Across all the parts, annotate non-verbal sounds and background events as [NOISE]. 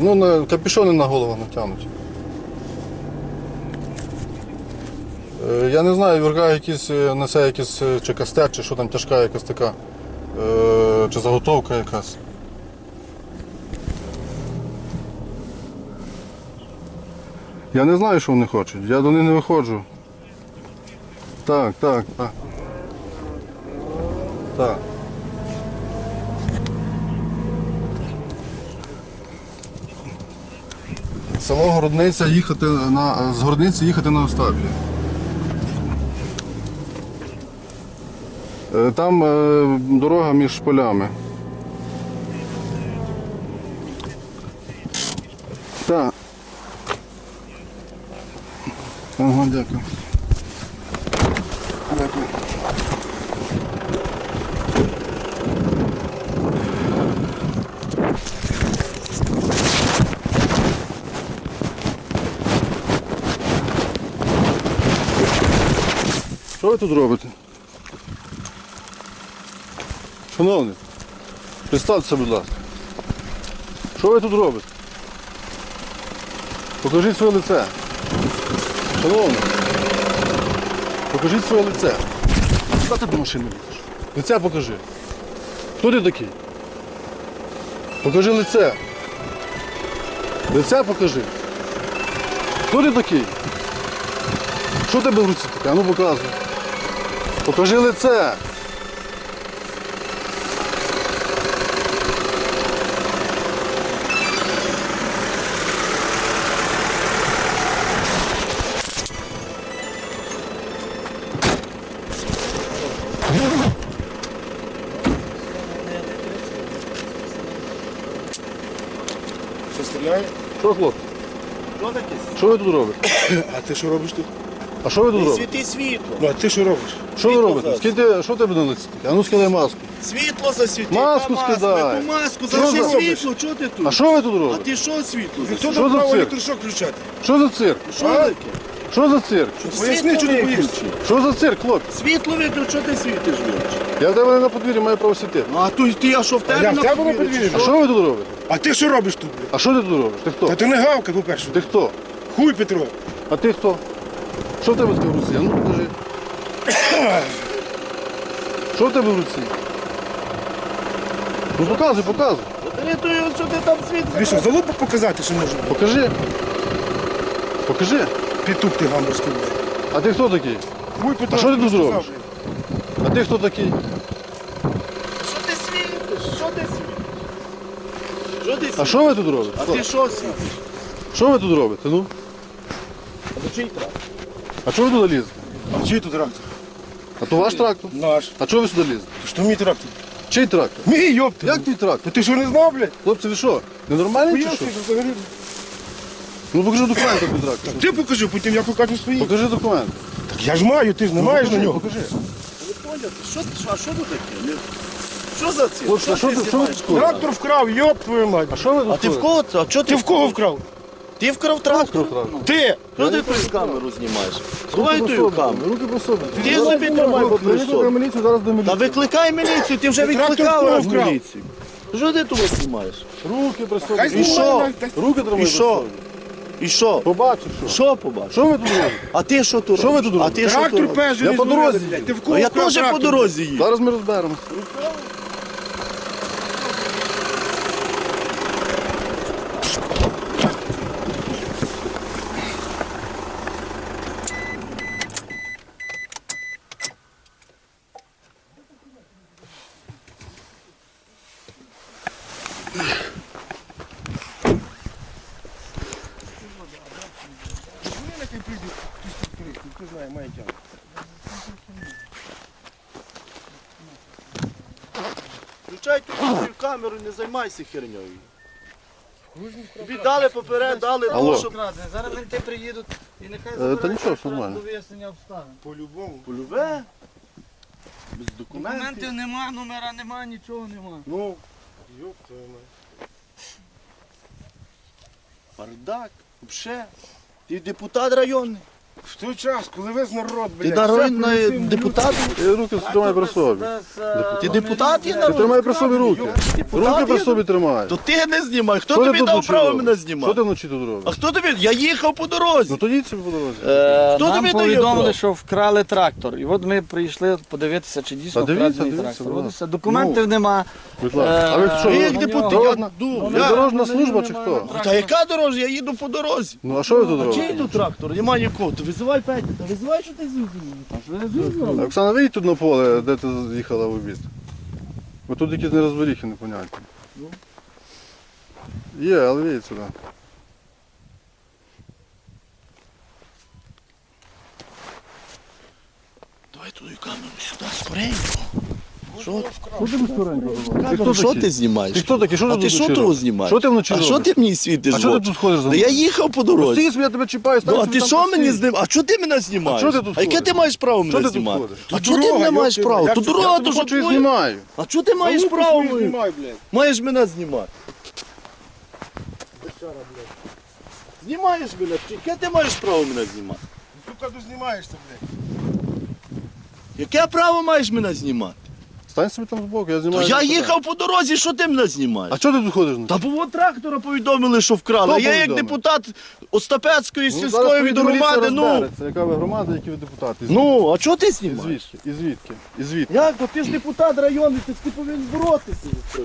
Ну, на, капюшони на голову натягнуті. Е, Я не знаю, вірга якісь, е, несе якийсь е, чи кастет, чи що там тяжка якась така, чи заготовка якась. Я не знаю, що вони хочуть. Я до них не виходжу. Так, так, так. Так. Село Городниця їхати на з Городниці їхати на Остапі. Е, Там е, дорога між полями. Так. Ага, дякую. Дякую. Що ви тут робите? Шановний, представтеся, будь ласка. Що ви тут робите? Покажіть своє лице. Шановний, покажіть своє лице. Куди ти до машини лізеш? Лице покажи. Хто ти такий? Покажи лице. Лице покажи. Хто ти такий? Що тебе в руці таке? Ну показуй. Покажи лице. Що стріляє? Що, хлопці? Що ви тут робите? А ти що робиш тут? А що ви тут робите? Світи світло. Ну а ти що робиш? Що ви світло робите? зараз. Скиньте, що тебе на лиці? А ну скидай маску. Світло засвіти. Маску Та скидай. Яку маску? Що Зажги за- світло, чого ти тут? А що ви тут А робите? ти що світло? Хто Що дав за право цирк? електрошок включати? Що за цирк? Що таке? Що за цирк? Поясни, Світло що ти виключи. боїшся. Що за цирк, хлопці? Світло виключи, що ти світиш, виключи? Я в тебе не на подвір'ї маю право світити. Ну а тут ти, а що в тебе я в на тебе на подвір'ї, подвір'ї? А що ви тут робите? А ти що робиш тут? блядь? А що ти тут робиш? Ти Та хто? ти не гавка, по-перше. Ти хто? Хуй Петро. А ти хто? Що в тебе таке в руці? А ну покажи. Що в тебе в руці? Ну показуй, показуй. Бери ту, що ти там світло? Тобі що, залупу показати, що може? Покажи. Покажи. Петух ти гамбурзький. блядь. А ти хто такий? Хуй Петро. А що ти тут сказав, робиш? блядь. А ти хто такий? Що ти світиш? Що ти світиш? Що ти А що ви тут робите? А ти що світиш? Що ви тут робите? Ну? А до чий трап? А чого ви туди лізете? А чий тут трактор? А то ваш трактор. Наш. А чого ви сюди лізете? Що мій трактор? Чий трактор? Мій, йопти. Як твій трактор? Ти що не знав, блядь? Хлопці, ви що? Ненормальні чи що? Хуйовський взагалі. Ну покажи документи твій трактор. Ти покажи, потім я покажу свої. Покажи документи. Так я ж маю, ти ж не маєш на нього. Покажи. Ви поняли? Що, що, а що тут таке? Що за це? Хлопці, а що ти- що ви тут скоїли? Трактор вкрав, йоп твою мать. А що ви тут А ти в скоїли? кого це? А чого Ти в кого вкрав? Ти вкрав трактор? трактор? Ти! Що ти тут камеру знімаєш? Давай ту камеру. Руки по собі. Ти собі тримай по міліцію, зараз до Та міліції. викликай міліцію, ти вже викликав раз вкрав. міліцію. Що ти тут знімаєш? Руки при собі. І що? Руки тримай І при що? собі. І що? Побачиш, що? Що побачиш? Що ви тут робите? А ти що тут Що ви тут А робите? ти що тут Трактор робиш? Я по дорозі їду. Ти в кого А я вкрав теж по трактор? дорозі їду. Зараз ми розберемося. Хто знає, має тягу. Включай ту свою камеру, не займайся херньою. Тобі дали поперед, дали Алло. щоб Зараз менти приїдуть і нехай Е, забирають та нічого, все до нормально. вияснення обставин. По-любому. полюбе. Без документів. Документів нема, номера нема, нічого нема. Ну, йоп твою мать. Бардак. Вообще. Ти депутат районний. В той час, коли весь народ, Ти народний депутат? Ти руки тримай при собі. Ти депутат є Ти народ? тримай при собі руки. Руки при собі тримай. То ти не знімай. Хто тобі дав право мене Що знімати? ти вночі тут А робиш? хто тобі? Я їхав по дорозі. Ну то їдь собі по дорозі. Е, Хто нам тобі дає повідомили, право? що вкрали трактор. І от ми прийшли подивитися, чи дійсно Та дивіться, вкрадений дивіться, трактор. будь От ласка. все. Документів нема. Будь ласка. А ви що? Ви як депутат, я Дорожна-. Дорожна служба чи хто? Та яка дорожня? Я їду по дорозі. Ну а що ви тут А чий робите? тут трактор? Нема нікого. Визивай Петя, та визивай, що ти звідси. Оксана, вийдь тут на поле, де ти заїхала в обід. Бо тут якісь нерозворіхи непонятні. Є, але вийдь сюди. Давай туди камеру сюди, скоренько. Що? Ти хто Що ти знімаєш? Ти хто такий? Що А ти ти тут що вночі того робиш? знімаєш? Що ти вночі А робиш? що ти мені світиш? А що в ти очі? тут ходиш за Та я мною? їхав по Ну, дорозі. Стій собі, я тебе чіпаю, Ну, стань а собі ти там що постій. мені знімаєш? А що ти мене знімаєш? А що ти тут А яке ходиш? ти маєш право мене ти тут знімати? ходиш? А Тут що ти мене маєш право? Я дорога, тебе то хочу і що знімаю. А що ти маєш право? свою знімай, блядь. Маєш мене знімати. Знімаєш мене? Яке ти маєш право мене знімати? Сука, ти знімаєшся, блядь. Яке право маєш мене знімати? Стань собі там збоку, я знімаю. я їхав по дорозі, що ти мене А чого ти тут ходиш? Та Та було трактора повідомили, що вкрали. Хто Я як повідомив? депутат Остапецької Ну, сільської від громади, ну. Яка ви громада, які ви депутати? І Ну, а чого ти І знімаєш? звідки? І звідки? І звідки? Як? Бо ти ж депутат районний, ти, ти повинен боротися за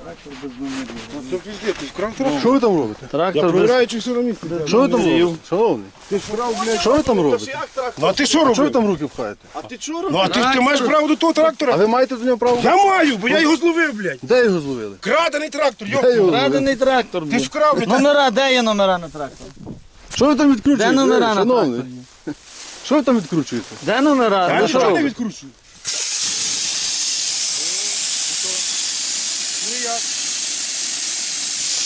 справедливість. Це пізде, ти вкрав трактор? Що ви там робите? Я Трактор без... провіряю, чи все на місці. Що ви там робите? Шановний, Ти ж вкрав, блядь. що ви там робите? Ну а ти що Що ви робив? там руки пхаєте? А ти чого Ну а ти, ти маєш право до того А трактора? ви маєте до нього право? Я маю, бо я його зловив, блядь. Де його зловили? Крадений трактор, Де зловили? Крадений трактор. Ти був. ж вкрав, блядь. Номера, де є номера на трактор? Що ви там відкручуєте? Де номера на шановний? тракторі? Що ви там відкручуєте? Де номера? Я Ну, що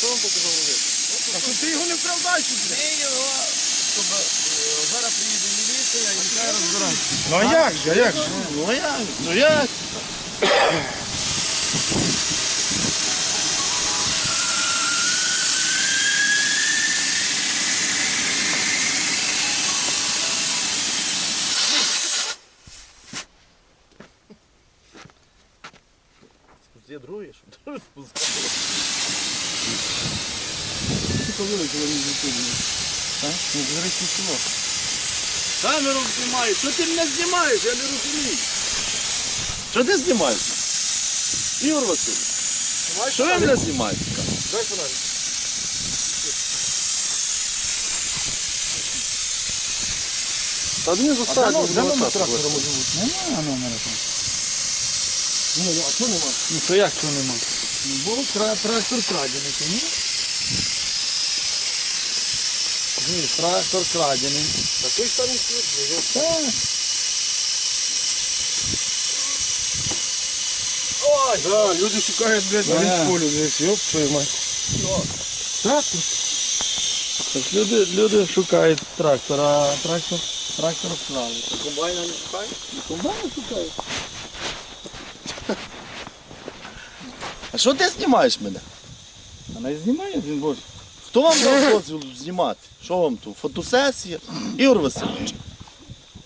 не ви? відкручую. А що ти його не вкрав далі, блядь? Зараз приїде міліція і нехай розбирається. Ну а як же, а як же? Ну як? Ну як? З'ядруєш? Камеру знімаю. Що ти мене знімаєш? Я не розумію. Що ти знімаєш? Ігор Васильович, що ви мене знімаєте? Дай фонарик. Та мені достатньо. Де номер трактора може бути? Нема номера там. Ні, ну а що нема? Ну то як що нема? Ну, Був тра- трактор крадений, то ні? Ні, трактор крадений. Такий самий світ, блядь. Так. Ой! Да, люди шукають, блядь, на Да. полю, блядь, йоп твою мать. Трактор. Так люди, люди шукають трактор, а трактор, трактор вкрали. Комбайна не шукаєш? Комбайни шукають. [LAUGHS] А що ти знімаєш мене? А не знімає він боже. Хто вам дав дозвіл знімати? Що вам тут? Фотосесія? Ігор Васильович.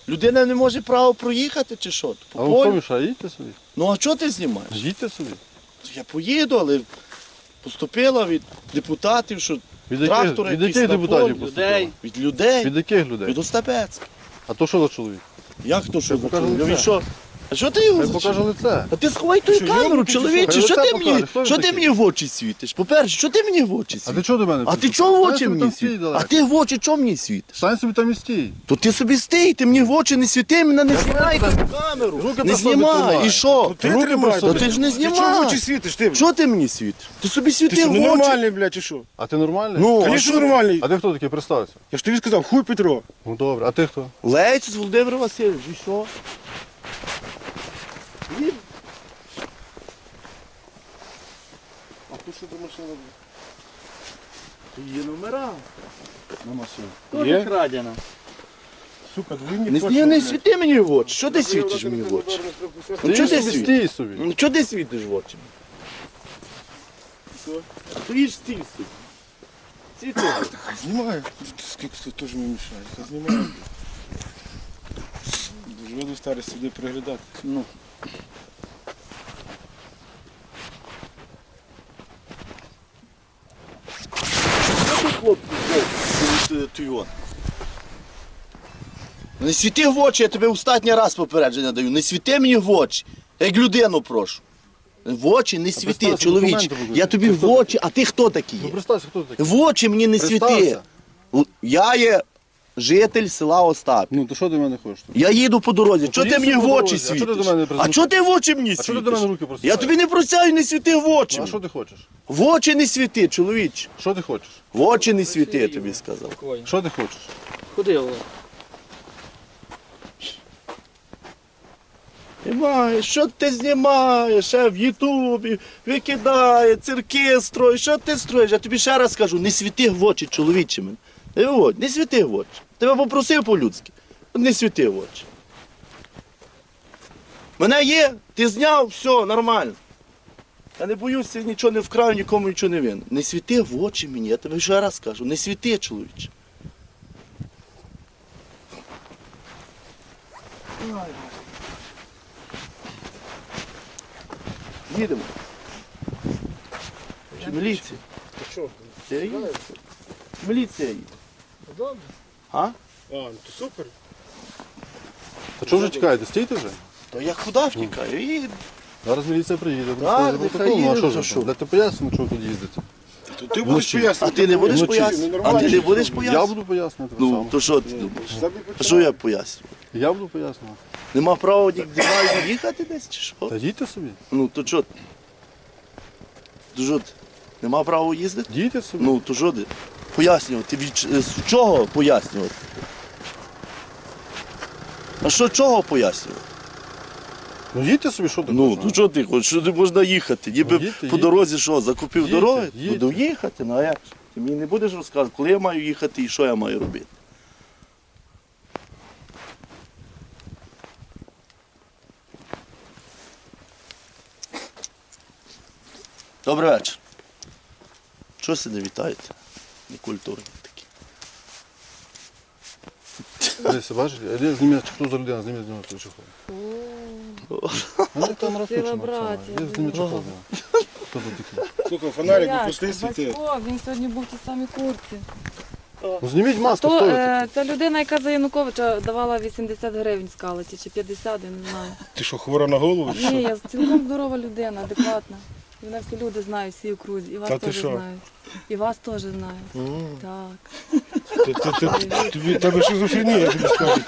Людина не може право проїхати чи що? А По вам хто полю? Їдьте собі. Ну а чого ти знімаєш? Їдьте собі. Я поїду, але поступила від депутатів, що Від яких, від якийсь яких на депутатів поступило? людей. від людей, Від яких людей? від Остапецька. А то що за чоловік? Як то що? покаже Ну, він лице. що? А що ти його? Зачепив? лице. А ти сховай ту камеру, чоловіче, що? ти мені, що ти мені в очі світиш? По-перше, що ти мені в очі А ти світиш? чого до мене? А ти чого в очі мені світиш? А ти в очі чого мені світиш? Стань собі там і стій. То ти собі стій, ти мені в очі не світи, мене не знімай ту камеру. Не знімай, і що? Ти тримай. Та ти ж не Ти чого в очі знімай. світиш, ти? Що ти мені світиш? Ти собі Ти світи в очі. ненормальний, блядь, чи що? А ти нормальний? Ну, а Звісно, що? нормальний. А ти хто такий? Представся. Я ж тобі сказав, хуй Петро. Ну добре, а ти хто? Лець Володимир Васильович, і що? А тут що до машини? Є номера. На машині. Тоже крадена. Сука, двойні Не, не, не світи мені в очі. Що ти світиш мені в очі? Ну Ти чого ти світиш? стій собі. Ну чого ти світиш в очі? Що? Стоїш стій собі. Світи. [COUGHS] Знімаю. Скільки тут теж не мішає. Знімаю. [COUGHS] Живу старий сюди приглядати. Ну. Що хлопці? Ти? Не світи в очі, я тобі останній раз попередження даю. Не світи мені в очі. Як людину прошу. В очі не світи, представся, чоловіче. документи покажи. Я тобі Ти в хто очі, а ти хто такий Ну є? представся, хто ти такий. В очі мені не світи. Я є житель села Остап. Ну, то що ти мене хочеш? Я їду по дорозі. Ну, Чого ти їдь мені собі в по очі дорозі. А чого ти світиш? до мене А чого ти в очі мені А чого ти до мене руки Я простягаєш? тобі не просяю, не світи в очі. Ну, а що ти хочеш? В очі не світи, чоловіч. Що ти хочеш? В очі не світи, я тобі сказав. Що ти хочеш? Куди його? Знімаєш, що ти знімаєш, ще в Ютубі, викидає, цирки строїш, що ти строїш? Я тобі ще раз кажу, не світи в очі, чоловіче мене. Не, не світи в очі. Тебе попросив по-людськи. Не світи в очі. Мене є, ти зняв, все, нормально. Я не боюся, нічого не вкрав, нікому нічого не винен. Не світи в очі мені, я тобі ще раз кажу, не світи, чоловіче. Їдемо. Чи міліція? Міліція їде. Добре. А? А, ну то супер. Та чого вже чекаєте? Стійте вже. То я куди втікаю? Їду. Зараз міліція приїде. Так, нехай протокол. Ну, а їде, що то ж? що? Для ти пояснимо, чого тут їздите. То ти будеш А пояснювати. ти не будеш Ну, пояснювати? ну, А ти не будеш Я пояснювати? буду пояснювати. Ну, то що ти думаєш? А що я пояснюю? Я буду пояснювати. Нема права ні- ні- їхати десь чи що? Та їдьте собі. Ну, то що? ти? То що? ти? Нема права їздити? Їдьте собі. Ну, то що? Пояснювати. Від з чого пояснювати? А що чого пояснювати? Ну їдьте собі, що ти Ну, хочеш, то що ти хочеш? Що ти можна їхати? Ніби Ну, їдьте, по їдьте. дорозі що, закупив Їдьте, дороги? їдьте. Буду їхати, ну а як? ж? Ти мені не будеш розказувати, коли я маю їхати і що я маю робити. Добрий вечір. Що си не вітаєте? Некультурні такі. Бачиш? Іди, Зніми, чи хто за людина, зніми з нього той чехол. А ну там розпишемо. братія, Іди, зніми чехол. з. Хто тут такий? Слухай, фонарик пусти світи. Васько, він сьогодні був в тій самій курці. Ну зніміть маску, То хто ви е, ця людина, яка за Януковича давала 80 гривень скалаті, чи 50, я не знаю. Ти що, хвора на голову? чи? Ні, я цілком здорова людина, адекватна. Мене всі люди знають, всі окрузі. І вас Та ти теж що? знають. І вас теж знають. Так. Ти- ти- ти- тобі- Тебе шизофренія, я тобі скажу.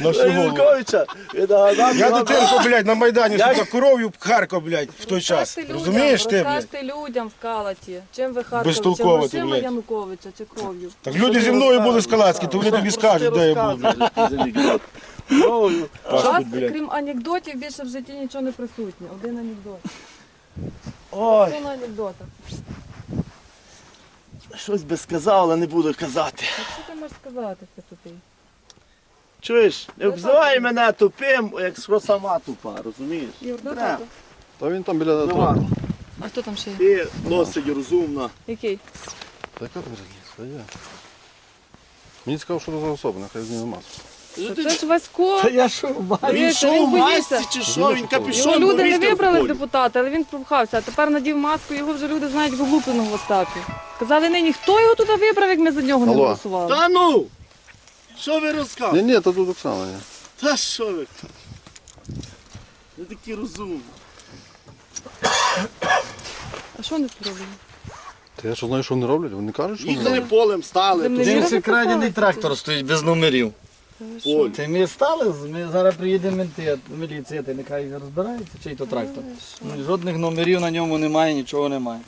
На всю голову. Януковича, я нагадав, Я нагадав. дитинку, блядь, на Майдані Я- сука, коров'ю харкав, блядь, в той час. Розкажте людям, Розумієш ти, блядь? розкажте людям в скалаті. Чим ви харкали? Безтолково Чи ти, грошима блядь. Януковича, чи кров'ю? Так люди зі мною були скалацькі, то вони тобі скажуть, де я був. блядь. У вас, блядь. крім анекдотів, більше в житті нічого не присутнє. Один анекдот. Ой, Що на анекдотах? щось би сказав, але не буду казати. Так що ти можеш сказати, ти тупий? Чуєш, не обзивай мене тупим, як що сама тупа, розумієш? Юр, да, тато? Та він там біля Нема. того. А хто там ще є? Ти досить розумна. Який? Та яка там різниця? Є. Мені цікаво, що це за особа, нехай зніме Це ж Васько. Я що, бачу? Він що, в масці чи що? Він капюшон Його люди не вибрали в полі. депутати, але він пропхався. А тепер надів маску, його вже люди знають вилупленого в Остапі. Казали нині, хто його туди вибрав, як ми за нього не Алло. голосували. Та ну! Що ви Ні, розказуєте? ні, та тут Оксана є. Та що ви? Ви такі розумні. А що вони тут роблять? Та я що знаю, що вони роблять? Вони кажуть, що вони Їхали роблять. полем, стали. Землі- крадений трактор стоїть без номерів. Поль. Ти ми стали, ми зараз приїде менти, міліція, ти нехай розбирається, чий то трактор. Ну, Жодних номерів на ньому немає, нічого немає.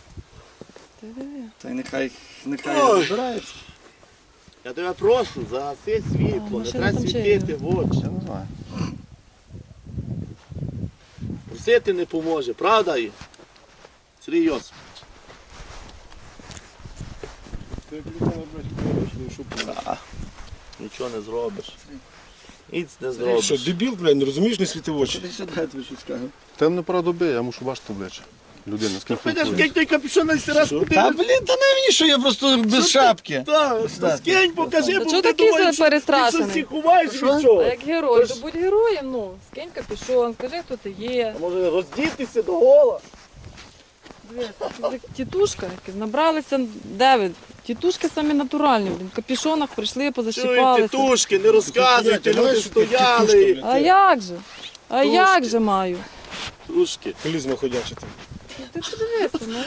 Та й нехай, нехай Ой. розбирається. Я тебе прошу, загаси світло, не машина треба там світити в очі. Я не знаю. Просити не поможе, правда? Є? Сергій Йосипович? Нічого не зробиш. Ніц не Ти зробиш. Що, дебіл, блядь, не розумієш, не світи в очі? Ти сюди, я тобі щось скажу. Темна пора доби, я мушу бачити обличчя. людина, з ким Підеш, скинь той капюшон на раз Та блін, та не мені, що я просто без шапки. Так, скинь, покажи, бо чого ти такий думаєш, що перестрашений? Ти щось ховаєш від А чого. як герой, то будь героєм, ну, скинь капюшон, скажи, хто ти є. А може роздітися до гола? Дивись, як Тітушка, які набралися, де ви? Тітушки самі натуральні, блін, в капюшонах прийшли, Чуєте, позащіпалися. тушки, не розказуйте, Знаєш, люди що таке стояли. А як же? А Тушки. як же маю? Тушки. Клізма ходяча там. Ти подивися, ну.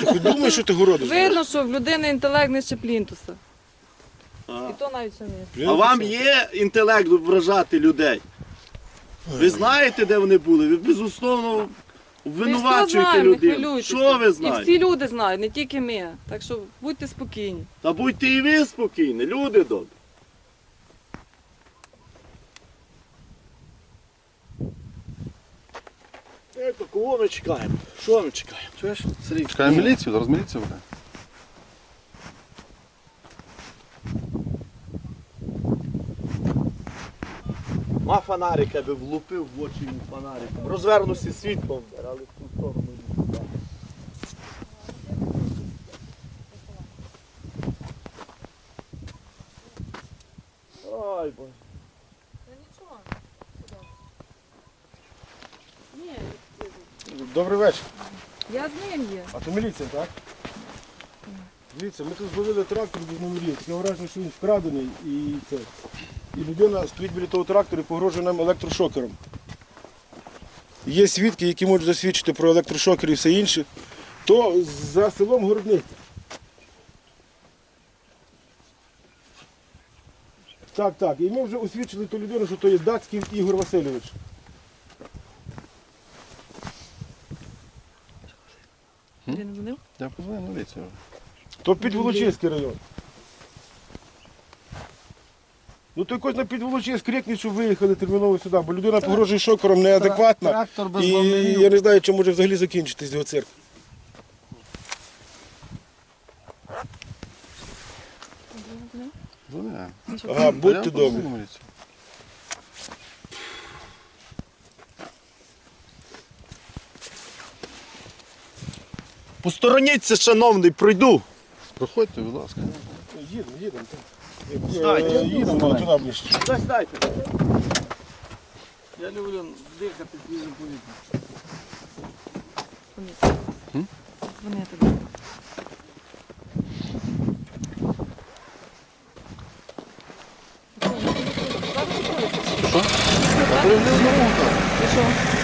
Ти хоч думаєш, що ти городиш? Видно, що в людини інтелект нижче плінтуса. І то навіть ще не. А вам є інтелект вражати людей? Ви знаєте, де вони були? Ви безусловно Ми все знаємо, не людей. хвилюйтеся. Що ви І знаєте? всі люди знають, не тільки ми. Так що будьте спокійні. Та будьте і ви спокійні, люди добрі. Е, то Кого ми чекаємо? Що ми чекаємо? Чуєш, Сергій? Чекаємо міліцію, зараз міліція буде. Ма фонарика би влупив в очі йому фонариком. Розвернувся світлом, але в ту сторону не. Ой, боже. Добрий вечір. я з ним є. А то міліція, так? Дивіться, ми тут зловили трактор без номерів. Таке враження, що він вкрадений і це. І людина стоїть біля того трактора і погрожує нам електрошокером. Є свідки, які можуть засвідчити про електрошокер і все інше. То за селом Городниця. Так, так. І ми вже освідчили ту людину, що то є Дацький Ігор Васильович. Він не дзвонив? Я позвоню в міліцію. То Підволочиський район. Ну то якось на Підволочиськ крикніть, що виїхали терміново сюди, бо людина погрожує шокером неадекватна. Трактор без І номерів. я не знаю, чи може взагалі закінчитись його цирк. Ага, будьте добрі. Постороніться, шановний, пройду. Проходьте, будь ласка. Їдемо, їдемо. Е, Їдемо туди ближче. Дай, дайте. Я люблю дихати свіжим повітрям. Вони тобі. Що? А то я не одному так. І що?